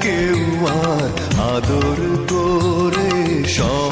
কেউ আর আদর করে সব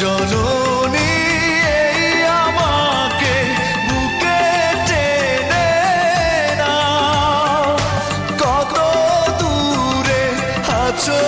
জননী আমাকে বুকে টেনে না কত দূরে আছো